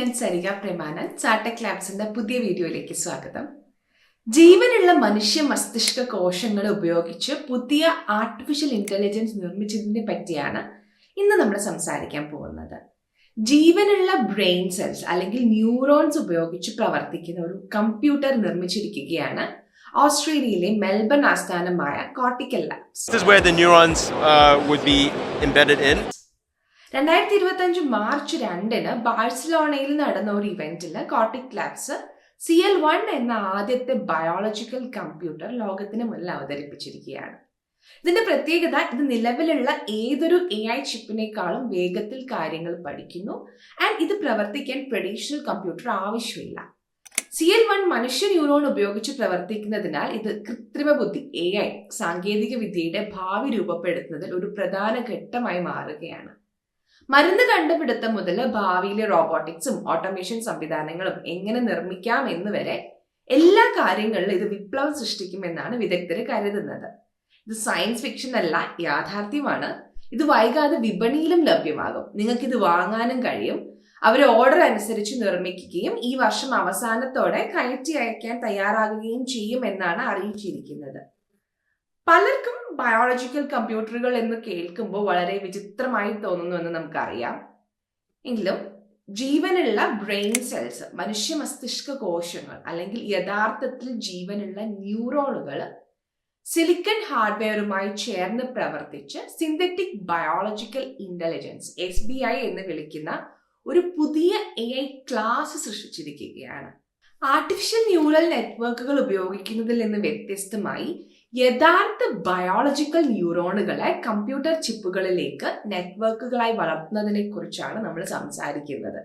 ഞാൻ സരിക പ്രേമാനൻ ചാട്ടക് ലാബ്സിന്റെ പുതിയ വീഡിയോയിലേക്ക് സ്വാഗതം. ജീവനുള്ള മനുഷ്യ മസ്തിഷ്ക കോശങ്ങൾ ഉപയോഗിച്ച് പുതിയ ആർട്ടിഫിഷ്യൽ ഇന്റലിജൻസ് നിർമ്മിച്ചതിനെ പറ്റിയാണ് ഇന്ന് നമ്മൾ സംസാരിക്കാൻ പോകുന്നത്. ജീവനുള്ള ബ്രെയിൻ സെൽസ് അല്ലെങ്കിൽ ന്യൂറോൺസ് ഉപയോഗിച്ച് പ്രവർത്തിക്കുന്ന ഒരു കമ്പ്യൂട്ടർ നിർമ്മിച്ചിരിക്കുകയാണ് ഓസ്ട്രേലിയയിലെ മെൽബൺ ആസ്ഥാനമായ കോട്ടിക്കൽ ലാബ്സ് രണ്ടായിരത്തി ഇരുപത്തി അഞ്ച് മാർച്ച് രണ്ടിന് ബാഴ്സലോണയിൽ നടന്ന ഒരു ഇവന്റിൽ Cortical Labs C L one എന്ന ആദ്യത്തെ ബയോളജിക്കൽ കമ്പ്യൂട്ടർ ലോകത്തിന് മുന്നിൽ അവതരിപ്പിച്ചിരിക്കുകയാണ്. ഇതിന്റെ പ്രത്യേകത ഇത് നിലവിലുള്ള ഏതൊരു എ ഐ ചിപ്പിനേക്കാളും വേഗത്തിൽ കാര്യങ്ങൾ പഠിക്കുന്നു. ആൻഡ് ഇത് പ്രവർത്തിക്കാൻ ട്രഡീഷണൽ കമ്പ്യൂട്ടർ ആവശ്യമില്ല. സി എൽ വൺ മനുഷ്യ ന്യൂറോൺ ഉപയോഗിച്ച് പ്രവർത്തിക്കുന്നതിനാൽ ഇത് കൃത്രിമ ബുദ്ധി എ ഐ സാങ്കേതിക വിദ്യയുടെ ഭാവി രൂപപ്പെടുത്തുന്നതിൽ ഒരു പ്രധാന ഘട്ടമായി മാറുകയാണ്. മരുന്ന് കണ്ടുപിടുത്തം മുതൽ ഭാവിയിലെ റോബോട്ടിക്സും ഓട്ടോമേഷൻ സംവിധാനങ്ങളും എങ്ങനെ നിർമ്മിക്കാം എന്ന് വരെ എല്ലാ കാര്യങ്ങളിലും ഇത് വിപ്ലവം സൃഷ്ടിക്കുമെന്നാണ് വിദഗ്ധർ കരുതുന്നത്. ഇത് സയൻസ് ഫിക്ഷൻ അല്ല യാഥാർത്ഥ്യമാണ്. ഇത് വൈകാതെ വിപണിയിലും ലഭ്യമാകും. നിങ്ങൾക്ക് ഇത് വാങ്ങാനും കഴിയും. അവർ ഓർഡർ അനുസരിച്ച് നിർമ്മിക്കുകയും ഈ വർഷം അവസാനത്തോടെ കയറ്റി അയക്കാൻ തയ്യാറാകുകയും ചെയ്യും എന്നാണ് അറിയിച്ചിരിക്കുന്നത്. പലർക്കും ബയോളജിക്കൽ കമ്പ്യൂട്ടറുകൾ എന്ന് കേൾക്കുമ്പോൾ വളരെ വിചിത്രമായി തോന്നുന്നു എന്ന് നമുക്കറിയാം. എങ്കിലും ജീവനുള്ള ബ്രെയിൻ സെൽസ് മനുഷ്യ മസ്തിഷ്ക കോശങ്ങൾ അല്ലെങ്കിൽ യഥാർത്ഥത്തിൽ ജീവനുള്ള ന്യൂറോണുകൾ സിലിക്കൺ ഹാർഡ്വെയറുമായി ചേർന്ന് പ്രവർത്തിച്ച് synthetic biological intelligence S B I എന്ന് വിളിക്കുന്ന ഒരു പുതിയ എ ഐ ക്ലാസ് സൃഷ്ടിച്ചിരിക്കുകയാണ്. ആർട്ടിഫിഷ്യൽ ന്യൂറൽ നെറ്റ്വർക്കുകൾ ഉപയോഗിക്കുന്നതിൽ നിന്ന് വ്യത്യസ്തമായി യഥാർത്ഥ ബയോളജിക്കൽ ന്യൂറോണുകളെ കമ്പ്യൂട്ടർ ചിപ്പുകളിലേക്ക് നെറ്റ്വർക്കുകളായി വളർത്തുന്നതിനെ കുറിച്ചാണ് നമ്മൾ സംസാരിക്കുന്നത്.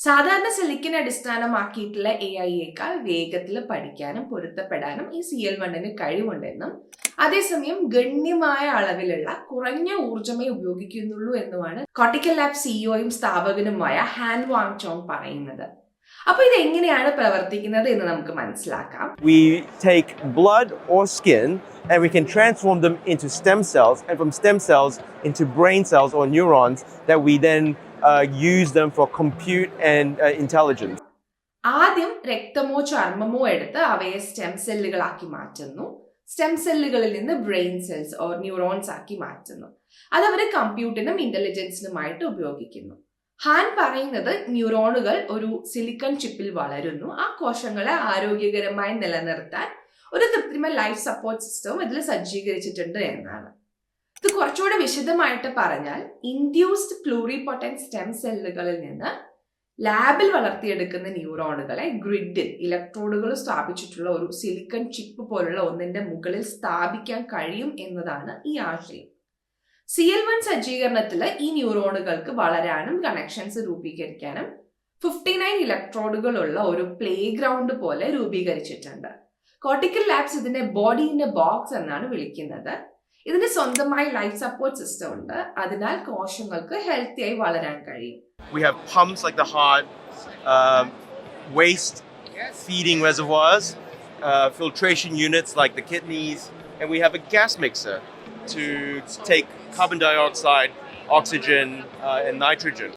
സാധാരണ സിലിക്കൻ അടിസ്ഥാനമാക്കിയിട്ടുള്ള എ ഐയേക്കാൾ വേഗത്തിൽ പഠിക്കാനും പൊരുത്തപ്പെടാനും ഈ സി എൽ വണ്ണിന് കഴിവുണ്ടെന്നും അതേസമയം ഗണ്യമായ അളവിലുള്ള കുറഞ്ഞ ഊർജമേ ഉപയോഗിക്കുന്നുള്ളൂ എന്നുമാണ് കോട്ടിക്കൽ ലാബ് സിഇഒയും സ്ഥാപകനുമായ ഹാൻ വാങ് ചോങ് പറയുന്നത്. അപ്പൊ ഇത് എങ്ങനെയാണ് പ്രവർത്തിക്കുന്നത് എന്ന് നമുക്ക് മനസ്സിലാക്കാം. We take blood or skin and we can transform them into stem cells, and from stem cells into brain cells or neurons that we then uh, use them for compute and uh, intelligence. ആദ്യം രക്തമോ ചർമ്മമോ എടുത്ത് അവയെ stem സെല്ലുകളാക്കി മാറ്റുന്നു. Stem സെല്ലുകളിൽ നിന്ന് brain cells or neurons ആക്കി മാറ്റുന്നു. അത് അവർ കമ്പ്യൂട്ടിനും ഇന്റലിജൻസിനുമായിട്ട് ഉപയോഗിക്കുന്നു. ഹാൻ പറയുന്നത് ന്യൂറോണുകൾ ഒരു സിലിക്കൺ ചിപ്പിൽ വളരുന്നു. ആ കോശങ്ങളെ ആരോഗ്യകരമായി നിലനിർത്താൻ ഒരു കൃത്രിമ ലൈഫ് സപ്പോർട്ട് സിസ്റ്റവും ഇതിൽ സജ്ജീകരിച്ചിട്ടുണ്ട് എന്നാണ്. ഇത് കുറച്ചുകൂടെ വിശദമായിട്ട് പറഞ്ഞാൽ ഇൻഡ്യൂസ്ഡ് ക്ലൂറിപൊട്ടൻ സ്റ്റെം സെല്ലുകളിൽ നിന്ന് ലാബിൽ വളർത്തിയെടുക്കുന്ന ന്യൂറോണുകളെ ഗ്രിഡിൽ ഇലക്ട്രോഡുകൾ സ്ഥാപിച്ചിട്ടുള്ള ഒരു സിലിക്കൺ ചിപ്പ് പോലുള്ള ഒന്നിന്റെ മുകളിൽ സ്ഥാപിക്കാൻ കഴിയും എന്നതാണ് ഈ ആശയം. സി എൽ വൺ സജ്ജീകരണത്തിൽ ഈ ന്യൂറോണുകൾക്ക് വളരാനും കണക്ഷൻസ് രൂപീകരിക്കാനും ഫിഫ്റ്റി നയൻ ഇലക്ട്രോഡുകളുള്ള ഒരു പ്ലേ ഗ്രൗണ്ട് പോലെ രൂപീകരിച്ചിട്ടുണ്ട്. കോട്ടിക്കൽ ലാബ്സ് ഇതിനെ ബോഡി ഇൻ എ ബോക്സ് എന്നാണ് വിളിക്കുന്നത്. ഇതിന് സ്വന്തമായി ലൈഫ് സപ്പോർട്ട് സിസ്റ്റം ഉണ്ട്. അതിനാൽ കോശങ്ങൾക്ക് ഹെൽത്തി ആയി വളരാൻ കഴിയും. We have pumps like the heart, uh, waste feeding reservoirs, uh, filtration units like the kidneys, and we have a gas mixer to take carbon dioxide, oxygen, uh, and nitrogen.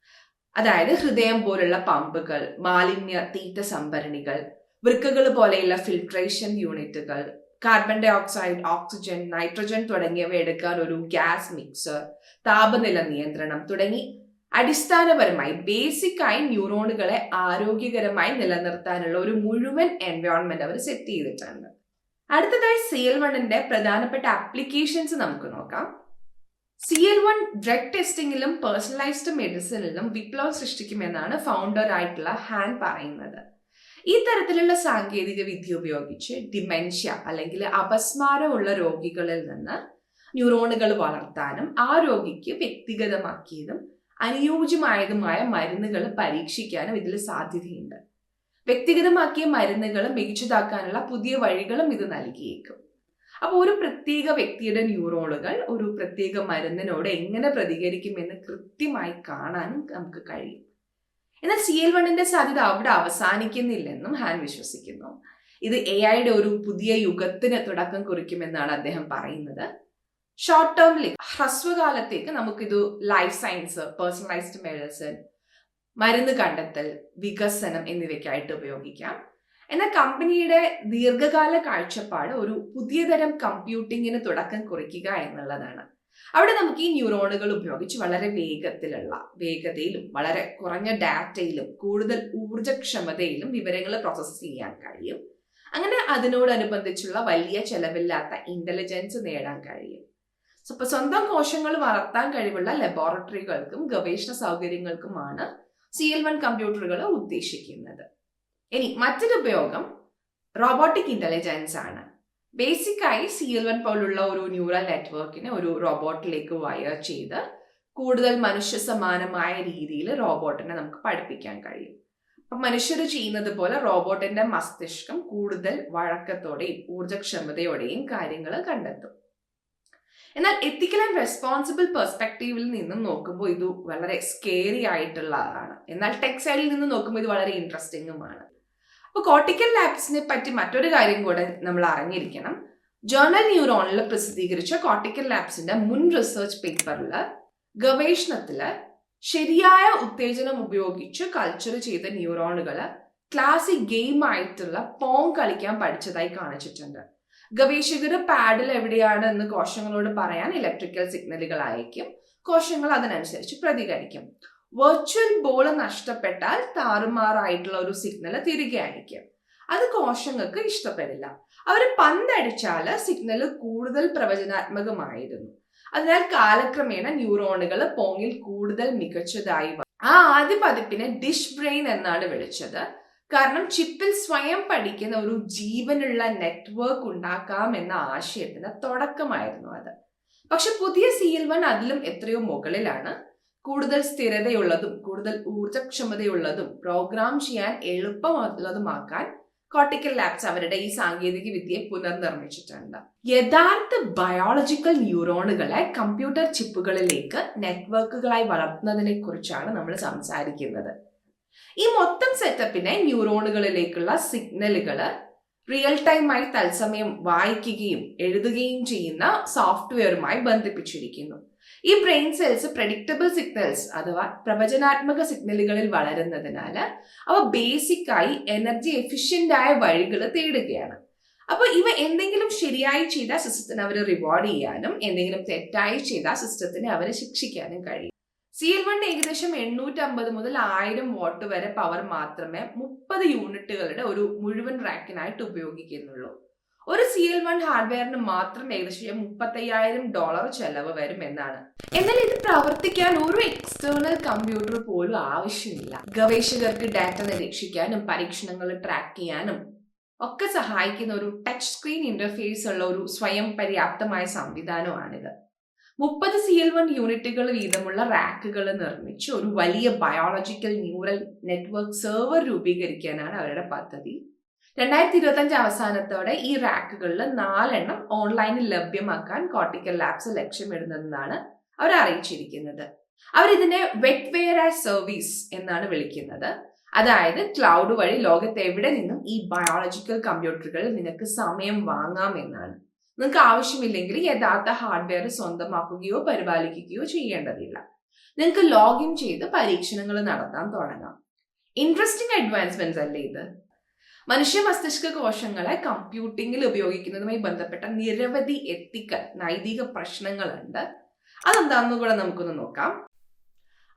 അതായത് ഹൃദയം പോലുള്ള പമ്പുകൾ മാലിന്യ തീറ്റ സംഭരണികൾ വൃക്കകൾ പോലെയുള്ള ഫിൽട്രേഷൻ യൂണിറ്റുകൾ carbon dioxide oxygen nitrogen തുടങ്ങിയവ എടുക്കാൻ ഒരു ഗ്യാസ് മിക്സർ താപനില നിയന്ത്രണം തുടങ്ങി അടിസ്ഥാനപരമായി ബേസിക് ആയി ന്യൂറോണുകളെ ആരോഗ്യകരമായി നിലനിർത്താനുള്ള ഒരു മുഴുവൻ എൻവയോൺമെന്റ് അവർ സെറ്റ് ചെയ്തിട്ടുണ്ട് അടുത്തതായി സി എൽ വണ്ണിന്റെ പ്രധാനപ്പെട്ട ആപ്ലിക്കേഷൻസ് നമുക്ക് നോക്കാം സി എൽ വൺ ഡ്രഗ് ടെസ്റ്റിംഗിലും പേഴ്സണലൈസ്ഡ് മെഡിസിനിലും വിപ്ലവം സൃഷ്ടിക്കുമെന്നാണ് ഫൗണ്ടർ ആയിട്ടുള്ള ഹാൻ പറയുന്നത്. ഈ തരത്തിലുള്ള സാങ്കേതിക വിദ്യ ഉപയോഗിച്ച് ഡിമെൻഷ്യ അല്ലെങ്കിൽ അപസ്മാരമുള്ള രോഗികളിൽ നിന്ന് ന്യൂറോണുകൾ വളർത്താനും ആ രോഗിക്ക് വ്യക്തിഗതമാക്കിയതും അനുയോജ്യമായതുമായ മരുന്നുകൾ പരീക്ഷിക്കാനും ഇതിൽ സാധ്യതയുണ്ട്. വ്യക്തിഗതമാക്കിയ മരുന്നുകൾ മികച്ചതാക്കാനുള്ള പുതിയ വഴികളും ഇത് നൽകിയേക്കും. അപ്പോൾ ഒരു പ്രത്യേക വ്യക്തിയുടെ ന്യൂറോണുകൾ ഒരു പ്രത്യേക മരുന്നിനോട് എങ്ങനെ പ്രതികരിക്കുമെന്ന് കൃത്യമായി കാണാനും നമുക്ക് കഴിയും. എന്നാൽ സി എൽ വണ്ണിന്റെ സാധ്യത അവിടെ അവസാനിക്കുന്നില്ലെന്നും ഹാൻ വിശ്വസിക്കുന്നു. ഇത് എ ഐയുടെ ഒരു പുതിയ യുഗത്തിന് തുടക്കം കുറിക്കുമെന്നാണ് അദ്ദേഹം പറയുന്നത്. ഷോർട്ട് ടേമിൽ ഹ്രസ്വകാലത്തേക്ക് നമുക്കിത് ലൈഫ് സയൻസ് പേഴ്സണലൈസ്ഡ് മെഡിസിൻ മരുന്ന് കണ്ടെത്തൽ വികസനം എന്നിവയ്ക്കായിട്ട് ഉപയോഗിക്കാം. എന്നാൽ കമ്പനിയുടെ ദീർഘകാല കാഴ്ചപ്പാട് ഒരു പുതിയ തരം കമ്പ്യൂട്ടിങ്ങിന് തുടക്കം കുറിക്കുക എന്നുള്ളതാണ്. അവിടെ നമുക്ക് ഈ ന്യൂറോണുകൾ ഉപയോഗിച്ച് വളരെ വേഗത്തിലുള്ള വേഗതയിലും വളരെ കുറഞ്ഞ ഡാറ്റയിലും കൂടുതൽ ഊർജക്ഷമതയിലും വിവരങ്ങൾ പ്രോസസ്സ് ചെയ്യാൻ കഴിയും. അങ്ങനെ അതിനോടനുബന്ധിച്ചുള്ള വലിയ ചെലവില്ലാത്ത ഇന്റലിജൻസ് നേടാൻ കഴിയും. അപ്പൊ സ്വന്തം കോശങ്ങൾ വളർത്താൻ കഴിവുള്ള ലബോറട്ടറികൾക്കും ഗവേഷണ സൗകര്യങ്ങൾക്കുമാണ് സി എൽ വൺ കമ്പ്യൂട്ടറുകൾ ഉദ്ദേശിക്കുന്നത്. ഇനി മറ്റൊരു ഉപയോഗം റോബോട്ടിക് ഇന്റലിജൻസ് ആണ്. ബേസിക്കായി സി എൽ വൺ പോലുള്ള ഒരു ന്യൂറൽ നെറ്റ്വർക്കിനെ ഒരു റോബോട്ടിലേക്ക് വയർ ചെയ്ത് കൂടുതൽ മനുഷ്യ സമാനമായ രീതിയിൽ റോബോട്ടിനെ നമുക്ക് പഠിപ്പിക്കാൻ കഴിയും. അപ്പൊ മനുഷ്യർ ചെയ്യുന്നത് പോലെ റോബോട്ടിന്റെ മസ്തിഷ്കം കൂടുതൽ വഴക്കത്തോടെയും ഊർജക്ഷമതയോടെയും കാര്യങ്ങൾ കണ്ടെത്തും. എന്നാൽ എത്തിക്കൽ ആൻഡ് റെസ്പോൺസിബിൾ പെർസ്പെക്റ്റീവിൽ നിന്നും നോക്കുമ്പോൾ ഇത് വളരെ സ്കേറി ആയിട്ടുള്ളതാണ്. എന്നാൽ ടെക്സ്റ്റൈലിൽ നിന്ന് നോക്കുമ്പോൾ ഇത് വളരെ ഇൻട്രസ്റ്റിംഗുമാണ് അപ്പോൾ കോട്ടിക്കൽ ലാപ്സിനെ പറ്റി മറ്റൊരു കാര്യം കൂടെ നമ്മൾ അറിഞ്ഞിരിക്കണം. ജേർണൽ ന്യൂറോണിൽ പ്രസിദ്ധീകരിച്ച കോട്ടിക്കൽ ലാപ്സിന്റെ മുൻ റിസർച്ച് പേപ്പറിൽ ഗവേഷണത്തിൽ ശരിയായ ഉത്തേജനം ഉപയോഗിച്ച് കൾച്ചർ ചെയ്ത ന്യൂറോണുകൾ ക്ലാസിക് ഗെയിം ആയിട്ടുള്ള പോങ് കളിക്കാൻ പഠിച്ചതായി കാണിച്ചിട്ടുണ്ട്. ഗവേഷകർ പാഡിൽ എവിടെയാണ് എന്ന് കോശങ്ങളോട് പറയാൻ ഇലക്ട്രിക്കൽ സിഗ്നലുകൾ അയക്കും കോശങ്ങൾ അതിനനുസരിച്ച് പ്രതികരിക്കും. വെർച്വൽ ബോൾ നഷ്ടപ്പെട്ടാൽ താറുമാറായിട്ടുള്ള ഒരു സിഗ്നൽ തിരികെ അയക്കും അത് കോശങ്ങൾക്ക് ഇഷ്ടപ്പെടില്ല. അവർ പന്തടിച്ചാൽ സിഗ്നൽ കൂടുതൽ പ്രവചനാത്മകമായിരുന്നു. അതിനാൽ കാലക്രമേണ ന്യൂറോണുകൾ പോങ്ങിൽ കൂടുതൽ മികച്ചതായി. ആ ആദ്യ പതിപ്പിനെ ഡിഷ് ബ്രെയിൻ എന്നാണ് വിളിച്ചത്. കാരണം ചിപ്പിൽ സ്വയം പഠിക്കുന്ന ഒരു ജീവനുള്ള നെറ്റ്വർക്ക് ഉണ്ടാക്കാം എന്ന ആശയത്തിന് തുടക്കമായിരുന്നു അത്. പക്ഷെ പുതിയ സി എൽ വൺ അതിലും എത്രയോ മുകളിലാണ്. കൂടുതൽ സ്ഥിരതയുള്ളതും കൂടുതൽ ഊർജക്ഷമതയുള്ളതും പ്രോഗ്രാം ചെയ്യാൻ എളുപ്പമുള്ളതുമാക്കാൻ കോട്ടിക്കൽ ലാബ്സ് അവരുടെ ഈ സാങ്കേതിക വിദ്യയെ പുനർനിർമ്മിച്ചിട്ടുണ്ട്. യഥാർത്ഥ ബയോളജിക്കൽ ന്യൂറോണുകളെ കമ്പ്യൂട്ടർ ചിപ്പുകളിലേക്ക് നെറ്റ്വർക്കുകളായി വളർത്തുന്നതിനെ കുറിച്ചാണ് നമ്മൾ സംസാരിക്കുന്നത്. ഈ മൊത്തം സെറ്റപ്പിനെ ന്യൂറോണുകളിലേക്കുള്ള സിഗ്നലുകൾ റിയൽ ടൈമായി തത്സമയം വായിക്കുകയും എഴുതുകയും ചെയ്യുന്ന സോഫ്റ്റ്വെയറുമായി ബന്ധിപ്പിച്ചിരിക്കുന്നു. ഈ ബ്രെയിൻ സെൽസ് പ്രഡിക്റ്റബിൾ സിഗ്നൽസ് അഥവാ പ്രവചനാത്മക സിഗ്നലുകളിൽ വളരുന്നതിനാൽ അവ ബേസിക്കായി എനർജി എഫിഷ്യന്റ് ആയ വഴികൾ തേടുകയാണ്. അപ്പോൾ ഇവ എന്തെങ്കിലും ശരിയായി ചെയ്താൽ സിസ്റ്റത്തിന് അവർ റിവാർഡ് ചെയ്യാനും എന്തെങ്കിലും തെറ്റായി ചെയ്താൽ സിസ്റ്റത്തിനെ അവരെ ശിക്ഷിക്കാനും കഴിയും. സി എൽ വൺ ഏകദേശം എണ്ണൂറ്റി അമ്പത് മുതൽ ആയിരം വാട്ട് വരെ പവർ മാത്രമേ മുപ്പത് യൂണിറ്റുകളുടെ ഒരു മുഴുവൻ റാക്കിനായിട്ട് ഉപയോഗിക്കുന്നുള്ളൂ. ഒരു സി എൽ വൺ ഹാർഡ്വെയറിന് മാത്രം ഏകദേശം മുപ്പത്തയ്യായിരം ഡോളർ ചെലവ് വരും എന്നാണ്. എന്നാൽ ഇത് പ്രവർത്തിക്കാൻ ഒരു എക്സ്റ്റേണൽ കമ്പ്യൂട്ടർ പോലും ആവശ്യമില്ല. ഗവേഷകർക്ക് ഡാറ്റ നിരീക്ഷിക്കാനും പരീക്ഷണങ്ങൾ ട്രാക്ക് ചെയ്യാനും ഒക്കെ സഹായിക്കുന്ന ഒരു ടച്ച് സ്ക്രീൻ ഇന്റർഫേസ് ഉള്ള ഒരു സ്വയം പര്യാപ്തമായ സംവിധാനമാണിത്. മുപ്പത് സി എൽ വൺ യൂണിറ്റുകൾ വീതമുള്ള റാക്കുകൾ നിർമ്മിച്ച് ഒരു വലിയ ബയോളജിക്കൽ ന്യൂറൽ നെറ്റ്വർക്ക് സെർവർ രൂപീകരിക്കാനാണ് അവരുടെ പദ്ധതി. രണ്ടായിരത്തി ഇരുപത്തി അഞ്ച് അവസാനത്തോടെ ഈ റാക്കുകളിൽ നാലെണ്ണം ഓൺലൈനിൽ ലഭ്യമാക്കാൻ കോട്ടിക്കൽ ലാബ്സ് ലക്ഷ്യമിടുന്നതെന്നാണ് അവർ അറിയിച്ചിരിക്കുന്നത്. അവരിതിനെ വെറ്റ്വെയർ ആസ് സർവീസ് എന്നാണ് വിളിക്കുന്നത്. അതായത് ക്ലൗഡ് വഴി ലോകത്ത് എവിടെ നിന്നും ഈ ബയോളജിക്കൽ കമ്പ്യൂട്ടറുകൾ നിനക്ക് സമയം വാങ്ങാം എന്നാണ്. നിങ്ങൾക്ക് ആവശ്യമില്ലെങ്കിൽ യഥാർത്ഥ ഹാർഡ്വെയർ സ്വന്തമാക്കുകയോ പരിപാലിക്കുകയോ ചെയ്യേണ്ടതില്ല. നിങ്ങൾക്ക് ലോഗിൻ ചെയ്ത് പരീക്ഷണങ്ങൾ നടത്താൻ തുടങ്ങാം. ഇൻട്രസ്റ്റിംഗ് അഡ്വാൻസ്മെന്റ്സ് അല്ലേ ഇത്? മനുഷ്യ മസ്തിഷ്ക കോശങ്ങളെ കമ്പ്യൂട്ടിങ്ങിൽ ഉപയോഗിക്കുന്നതുമായി ബന്ധപ്പെട്ട നിരവധി എത്തിക്കൽ നൈതിക പ്രശ്നങ്ങളുണ്ട്. അതെന്താണെന്ന് കൂടെ നമുക്കൊന്ന് നോക്കാം.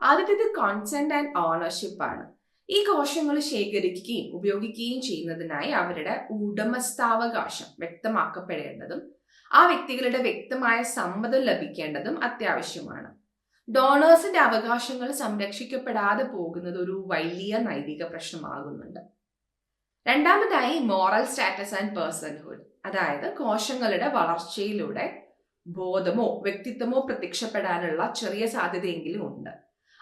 ആദ്യത്തേത് കോൺസെന്റ് ആൻഡ് ഓണർഷിപ്പ് ആണ്. ഈ കോശങ്ങൾ ശേഖരിക്കുകയും ഉപയോഗിക്കുകയും ചെയ്യുന്നതിനായി അവരുടെ ഉടമസ്ഥാവകാശം വ്യക്തമാക്കപ്പെടേണ്ടതും ആ വ്യക്തികളുടെ വ്യക്തമായ സമ്മതം ലഭിക്കേണ്ടതും അത്യാവശ്യമാണ്. ഡോണേഴ്സിന്റെ അവകാശങ്ങൾ സംരക്ഷിക്കപ്പെടാതെ പോകുന്നത് ഒരു വലിയ നൈതിക പ്രശ്നമാകുന്നുണ്ട്. രണ്ടാമതായി മോറൽ സ്റ്റാറ്റസ് ആൻഡ് പേഴ്സൺഹുഡ് അതായത് കോശങ്ങളുടെ വളർച്ചയിലൂടെ ബോധമോ വ്യക്തിത്വമോ പ്രത്യക്ഷപ്പെടാനുള്ള ചെറിയ സാധ്യതയെങ്കിലും ഉണ്ട്.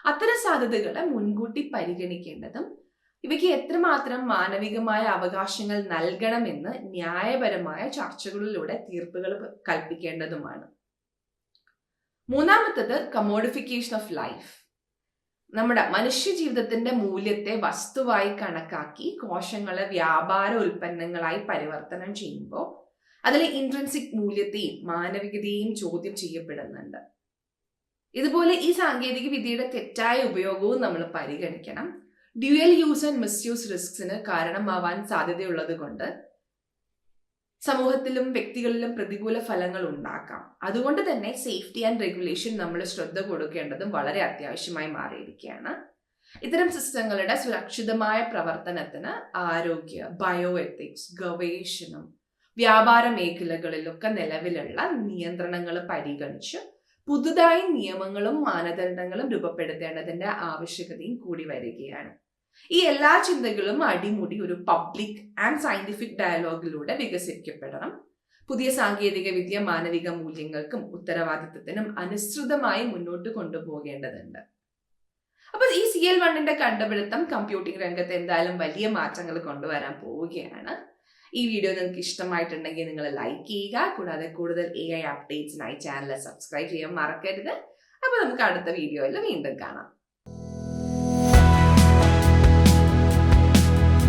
അത്തരം സാധ്യതകളെ മുൻകൂട്ടി പരിഗണിക്കേണ്ടതും ഇവയ്ക്ക് എത്രമാത്രം മാനവികമായ അവകാശങ്ങൾ നൽകണമെന്ന് ന്യായപരമായ ചർച്ചകളിലൂടെ തീർപ്പുകൾ കൽപ്പിക്കേണ്ടതുമാണ്. മൂന്നാമത്തത് കമോഡിഫിക്കേഷൻ ഓഫ് ലൈഫ് നമ്മുടെ മനുഷ്യ ജീവിതത്തിന്റെ മൂല്യത്തെ വസ്തുവായി കണക്കാക്കി കോശങ്ങളെ വ്യാപാര ഉൽപ്പന്നങ്ങളായി പരിവർത്തനം ചെയ്യുമ്പോൾ അതിലെ ഇൻട്രൻസിക് മൂല്യത്തെയും മാനവികതയെയും ചോദ്യം ചെയ്യപ്പെടുന്നുണ്ട്. ഇതുപോലെ ഈ സാങ്കേതിക വിദ്യയുടെ തെറ്റായ ഉപയോഗവും നമ്മൾ പരിഗണിക്കണം. ഡ്യുവൽ യൂസ് ആൻഡ് മിസ്യൂസ് റിസ്ക്സിന് കാരണമാവാൻ സാധ്യതയുള്ളത് കൊണ്ട് സമൂഹത്തിലും വ്യക്തികളിലും പ്രതികൂല ഫലങ്ങൾ ഉണ്ടാക്കാം. അതുകൊണ്ട് തന്നെ സേഫ്റ്റി ആൻഡ് റെഗുലേഷൻ നമ്മൾ ശ്രദ്ധ കൊടുക്കേണ്ടതും വളരെ അത്യാവശ്യമായി മാറിയിരിക്കുകയാണ്. ഇത്തരം സിസ്റ്റങ്ങളുടെ സുരക്ഷിതമായ പ്രവർത്തനത്തിന് ആരോഗ്യ ബയോ എത്തിക്സ് ഗവേഷണം വ്യാപാര മേഖലകളിലൊക്കെ നിലവിലുള്ള നിയന്ത്രണങ്ങൾ പരിഗണിച്ച് പുതുതായി നിയമങ്ങളും മാനദണ്ഡങ്ങളും രൂപപ്പെടുത്തേണ്ടതിന്റെ ആവശ്യകതയും കൂടി വരികയാണ്. ഈ എല്ലാ ചിന്തകളും അടിമുടി ഒരു പബ്ലിക് ആൻഡ് സയന്റിഫിക് ഡയലോഗിലൂടെ വികസിപ്പിക്കപ്പെടണം. പുതിയ സാങ്കേതിക വിദ്യ മാനവിക മൂല്യങ്ങൾക്കും ഉത്തരവാദിത്തത്തിനും അനുസൃതമായി മുന്നോട്ട് കൊണ്ടുപോകേണ്ടതുണ്ട്. അപ്പൊ ഈ സി എൽ വണ്ണിന്റെ കണ്ടുപിടുത്തം കമ്പ്യൂട്ടിംഗ് രംഗത്ത് എന്തായാലും വലിയ മാറ്റങ്ങൾ കൊണ്ടുവരാൻ പോവുകയാണ്. ഈ വീഡിയോ നിങ്ങൾക്ക് ഇഷ്ടമായിട്ടുണ്ടെങ്കിൽ നിങ്ങൾ ലൈക്ക് ചെയ്യുക. കൂടാതെ കൂടുതൽ എ ഐ അപ്ഡേറ്റ്സിനായി ചാനൽ സബ്സ്ക്രൈബ് ചെയ്യാൻ മറക്കരുത്. അപ്പോൾ നമുക്ക് അടുത്ത വീഡിയോയിൽ വീണ്ടും കാണാം.